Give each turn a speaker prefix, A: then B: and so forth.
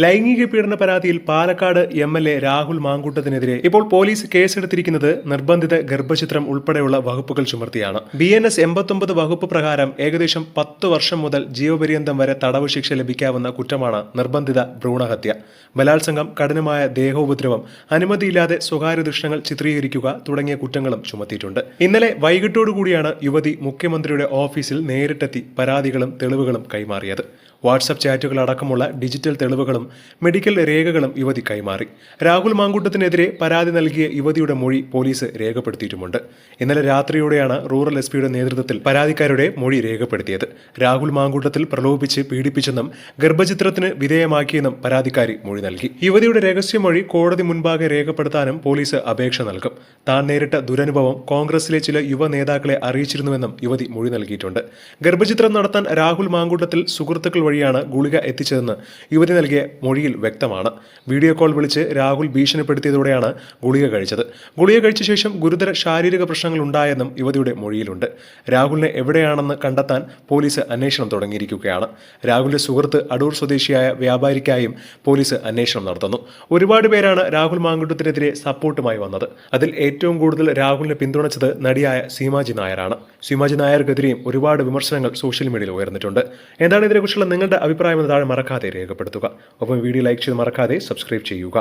A: ലൈംഗിക പീഡന പരാതിയിൽ Palakkad M L A Rahul മാങ്കൂട്ടത്തിനെതിരെ ഇപ്പോൾ പോലീസ് കേസെടുത്തിരിക്കുന്നത് നിർബന്ധിത ഗർഭചിത്രം ഉൾപ്പെടെയുള്ള വകുപ്പുകൾ ചുമർത്തിയാണ്. ബി എൻ എസ് എൺപത്തൊമ്പത് വകുപ്പ് പ്രകാരം ഏകദേശം പത്ത് വർഷം മുതൽ ജീവപര്യന്തം വരെ തടവ് ശിക്ഷ ലഭിക്കാവുന്ന കുറ്റമാണ് നിർബന്ധിത ഭ്രൂണഹത്യ. ബലാത്സംഗം കഠിനമായ ദേഹോപദ്രവം അനുമതിയില്ലാതെ സ്വകാര്യ ദൃശ്യങ്ങൾ ചിത്രീകരിക്കുക തുടങ്ങിയ കുറ്റങ്ങളും ചുമത്തിയിട്ടുണ്ട്. ഇന്നലെ വൈകിട്ടോടുകൂടിയാണ് യുവതി മുഖ്യമന്ത്രിയുടെ ഓഫീസിൽ നേരിട്ടെത്തി പരാതികളും തെളിവുകളും കൈമാറിയത്. വാട്സപ്പ് ചാറ്റുകൾ അടക്കമുള്ള ഡിജിറ്റൽ തെളിവുകളും മെഡിക്കൽ രേഖകളും യുവതി കൈമാറി. രാഹുൽ മാങ്കൂട്ടത്തിനെതിരെ പരാതി നൽകിയ യുവതിയുടെ മൊഴി പോലീസ് രേഖപ്പെടുത്തിയിട്ടുമുണ്ട്. ഇന്നലെ രാത്രിയോടെയാണ് റൂറൽ എസ് പിയുടെ നേതൃത്വത്തിൽ പരാതിക്കാരുടെ മൊഴി രേഖപ്പെടുത്തിയത്. രാഹുൽ മാങ്കൂട്ടത്തിൽ പ്രലോഭിച്ച് പീഡിപ്പിച്ചെന്നും ഗർഭചിത്രത്തിന് വിധേയമാക്കിയെന്നും പരാതിക്കാരി മൊഴി നൽകി. യുവതിയുടെ രഹസ്യമൊഴി കോടതി മുൻപാകെ രേഖപ്പെടുത്താനും പോലീസ് അപേക്ഷ നൽകും. താൻ നേരിട്ട ദുരനുഭവം കോൺഗ്രസിലെ ചില യുവ നേതാക്കളെ അറിയിച്ചിരുന്നുവെന്നും യുവതി മൊഴി നൽകിയിട്ടുണ്ട്. ഗർഭചിത്രം നടത്താൻ രാഹുൽ മാങ്കൂട്ടത്തിൽ സുഹൃത്തുക്കൾ വഴിയാണ് ഗുളിക എത്തിച്ചതെന്ന് യുവതി നൽകിയ മൊഴിയിൽ വ്യക്തമാണ്. വീഡിയോ കോൾ വിളിച്ച് രാഹുൽ ഭീഷണിപ്പെടുത്തിയതോടെയാണ് ഗുളിക കഴിച്ചത്. ഗുളിക കഴിച്ച ശേഷം ഗുരുതര ശാരീരിക പ്രശ്നങ്ങൾ ഉണ്ടായെന്നും യുവതിയുടെ മൊഴിയിലുണ്ട്. രാഹുലിനെ എവിടെയാണെന്ന് കണ്ടെത്താൻ പോലീസ് അന്വേഷണം തുടങ്ങിയിരിക്കുകയാണ്. രാഹുലിന്റെ സുഹൃത്ത് അടൂർ സ്വദേശിയായ വ്യാപാരിക്കായും പോലീസ് അന്വേഷണം നടത്തുന്നു. ഒരുപാട് പേരാണ് രാഹുൽ മാങ്കുട്ടത്തിനെതിരെ സപ്പോർട്ടുമായി വന്നത്. അതിൽ ഏറ്റവും കൂടുതൽ രാഹുലിനെ പിന്തുണച്ചത് നടിയായ സീമാജി നായരാണ്. സീമാജി നായർക്കെതിരെയും ഒരുപാട് വിമർശനങ്ങൾ സോഷ്യൽ മീഡിയയിൽ ഉയർന്നിട്ടുണ്ട്. എന്താണ് ഇതിനെക്കുറിച്ചുള്ള നിങ്ങളുടെ അഭിപ്രായം താഴെ മറക്കാതെ രേഖപ്പെടുത്തുക. ഒപ്പം വീഡിയോ ലൈക്ക് ചെയ്ത് മറക്കാതെ സബ്സ്ക്രൈബ് ചെയ്യുക.